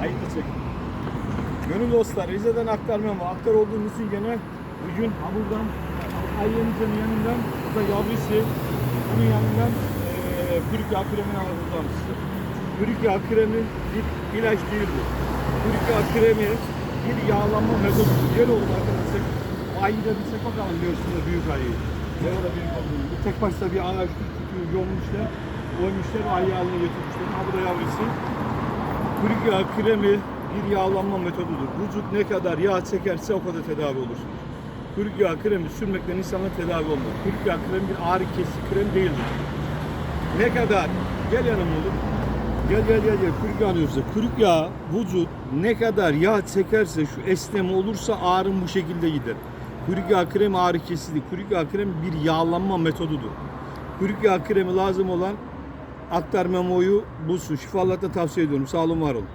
Hayırlı çek. Gönül dostlar Rize'den aktarmam. Aktar olduğumuz için gene bugün ha buradan Ayyeniz'in yanından bu da yavrusu bunun yanından eee Kürük yağ kremini alacağım size. Kürük yağ kremi bir ilaç değil bu. Kürük yağ kremi bir yağlanma metodu. Gel oğlum arkadaşlar. O ayıyı da bir çek bakalım göğsünde büyük ayıyı. Ne da büyük olduğunu. Bu tek başta bir ağaç tutuyor, yolmuşlar. Koymuşlar, ayı haline getirmişler. Ha bu da yavrusu. Kürük yağı kremi bir yağlanma metodudur. Vücut ne kadar yağ çekerse o kadar tedavi olursunuz. Kürük yağı kremi sürmekten insanlar tedavi olmaz. Kürük yağı kremi bir ağrı kesici krem değildir. Ne kadar, gel yanıma oğlum. Gel gel gel gel kürük yağı diyorsa. Kürük yağı vücut ne kadar yağ çekerse şu esneme olursa ağrın bu şekilde gider. Kürük yağı kremi ağrı kesici. Kürük yağı kremi bir yağlanma metodudur. Kürük yağı kremi lazım olan Aktar Memo'yu bulsun. Şifalarla tavsiye ediyorum. Sağ olun, var olun.